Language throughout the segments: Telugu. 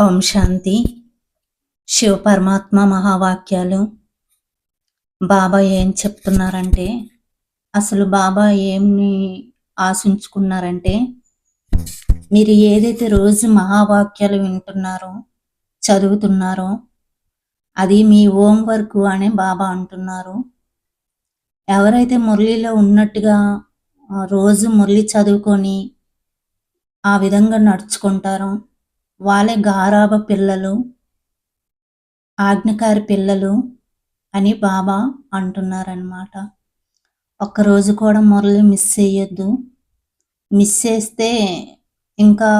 ఓం శాంతి. శివ పరమాత్మ మహావాక్యాలు. బాబా ఏం చెప్తున్నారంటే అసలు బాబా ఏమి ఆశించుకున్నారంటే మీరు ఏదైతే రోజు మహావాక్యాలు వింటున్నారో చదువుతున్నారో అది మీ హోంవర్క్ అనే బాబా అంటున్నారు. ఎవరైతే మురళిలో ఉన్నట్టుగా రోజు మురళి చదువుకొని ఆ విధంగా నడుచుకుంటారో వాళ్ళే గారాబ పిల్లలు ఆజ్ఞకారి పిల్లలు అని బాబా అంటున్నారనమాట ఒక్కరోజు కూడా మురళి మిస్ చేయొద్దు మిస్ చేస్తే ఇంకా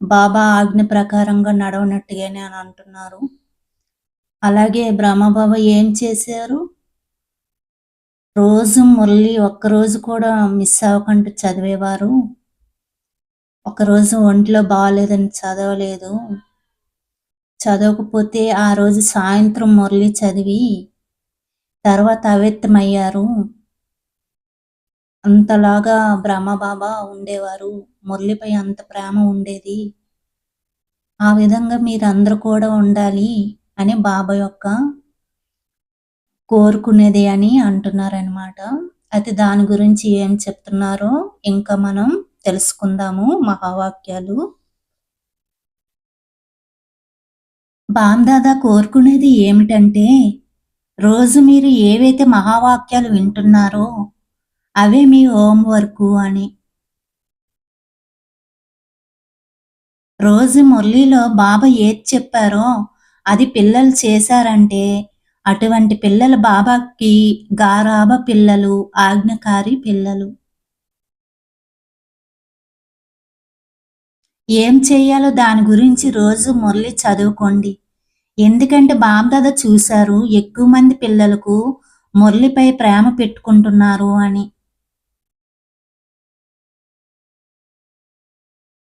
బాబా ఆజ్ఞ ప్రకారంగా నడవనట్టుగానే అని అంటున్నారు. అలాగే బ్రహ్మబాబా ఏం చేశారు? రోజు మురళి ఒక్కరోజు కూడా మిస్ అవ్వకుండా చదివేవారు. ఒకరోజు ఒంట్లో బాగాలేదని చదవలేదు. చదవకపోతే ఆ రోజు సాయంత్రం మురళి చదివి తర్వాత అవ్యక్తమయ్యారు. అంతలాగా బ్రహ్మబాబా ఉండేవారు. మురళిపై అంత ప్రేమ ఉండేది. ఆ విధంగా మీరందరూ కూడా ఉండాలి అని బాబా యొక్క కోరుకునేది అని అంటున్నారనమాట అయితే దాని గురించి ఏం చెప్తున్నారో ఇంకా మనం తెలుసుకుందాము మహావాక్యాలు. బామ్దాదా కోరుకునేది ఏమిటంటే రోజు మీరు ఏవైతే మహావాక్యాలు వింటున్నారో అవే మీ హోంవర్క్ అని. రోజు మురళిలో బాబా ఏది చెప్పారో అది పిల్లలు చేశారంటే అటువంటి పిల్లలు బాబాకి గారాబ పిల్లలు ఆజ్ఞకారి పిల్లలు. ఏం చేయాలో దాని గురించి రోజు మురళి చదువుకోండి. ఎందుకంటే బామ్దాద చూశారు ఎక్కువ మంది పిల్లలకు మురళిపై ప్రేమ పెట్టుకుంటున్నారు అని.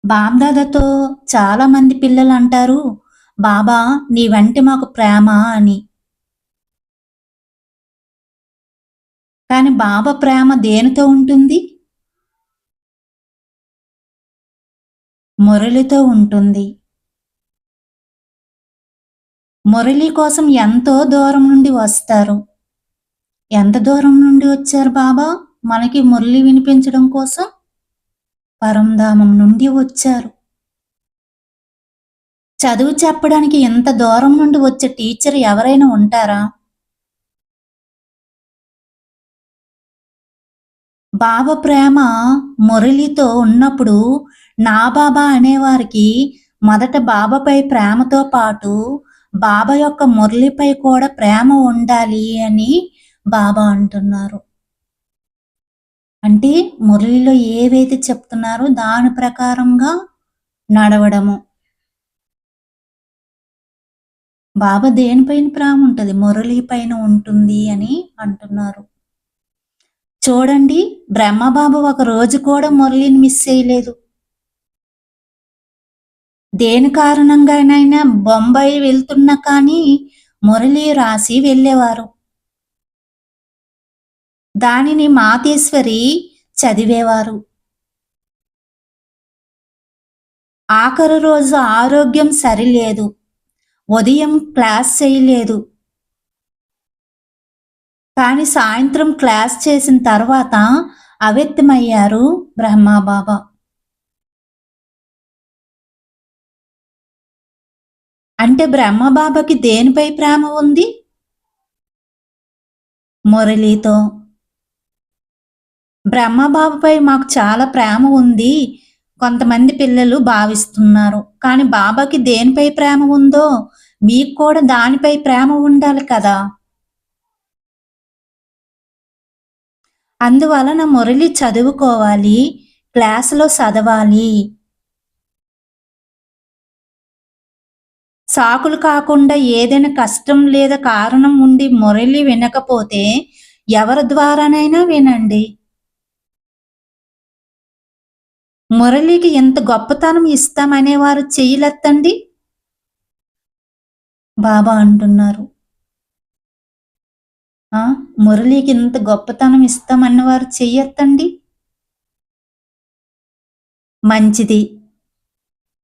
బాబ్దాదతో చాలా మంది పిల్లలు అంటారు బాబా నీ వంటి మాకు ప్రేమ అని. కానీ బాబా ప్రేమ దేనితో ఉంటుంది? మురళితో ఉంటుంది. మురళి కోసం ఎంతో దూరం నుండి వస్తారు. ఎంత దూరం నుండి వచ్చారు బాబా? మనకి మురళి వినిపించడం కోసం పరంధామం నుండి వచ్చారు. చదువు చెప్పడానికి ఎంత దూరం నుండి వచ్చే టీచర్ ఎవరైనా ఉంటారా? బాబా ప్రేమ మురళితో ఉన్నప్పుడు నా బాబా అనేవారికి మొదట బాబాపై ప్రేమతో పాటు బాబా యొక్క మురళిపై కూడా ప్రేమ ఉండాలి అని బాబా అంటున్నారు. అంటే మురళిలో ఏవైతే చెప్తున్నారో దాని ప్రకారంగా నడవడము. బాబా దేనిపైన ప్రేమ ఉంటుంది? మురళి పైన ఉంటుంది అని అంటున్నారు. చూడండి బ్రహ్మబాబు ఒక రోజు కూడా మురళిని మిస్ చేయలేదు. దేని కారణంగానైనా బొంబాయి వెళ్తున్నా కానీ మురళి రాసి వెళ్ళేవారు. దానిని మాతేశ్వరి చదివేవారు. ఆఖరు రోజు ఆరోగ్యం సరిలేదు. ఉదయం క్లాస్ చేయలేదు. కానీ సాయంత్రం క్లాస్ చేసిన తర్వాత అవ్యక్తమయ్యారు బ్రహ్మాబాబా. అంటే బ్రహ్మబాబాకి దేనిపై ప్రేమ ఉంది? మురళీతో. బ్రహ్మబాబాపై మాకు చాలా ప్రేమ ఉంది కొంతమంది పిల్లలు భావిస్తున్నారు. కానీ బాబాకి దేనిపై ప్రేమ ఉందో మీకు కూడా దానిపై ప్రేమ ఉండాలి కదా? అందువలన మురళి చదువుకోవాలి క్లాసులో చదవాలి. సాకులు కాకుండా ఏదైనా కష్టం లేదా కారణం ఉండి మురళి వినకపోతే ఎవరి ద్వారానైనా వినండి. మురళికి ఎంత గొప్పతనం ఇస్తామనేవారు చేయలెత్తండి బాబా అంటున్నారు. మురళికి ఇంత గొప్పతనం ఇస్తామన్నవారు చెయ్యెత్తండి. మంచిది.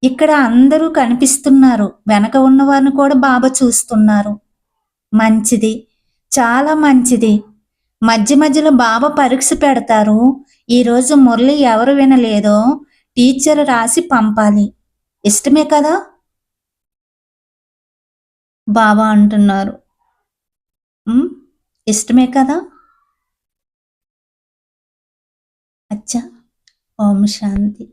ఇక్కడ అందరూ కనిపిస్తున్నారు. వెనక ఉన్నవారిని కూడా బాబా చూస్తున్నారు. మంచిది. చాలా మంచిది. మధ్య మధ్యలో బాబా పరీక్ష పెడతారు. ఈరోజు మురళి ఎవరు వినలేదో టీచర్ రాసి పంపాలి. ఇష్టమే కదా? బాబా అంటున్నారు. ఇష్టమే కదా? అచ్చా. ఓం శాంతి.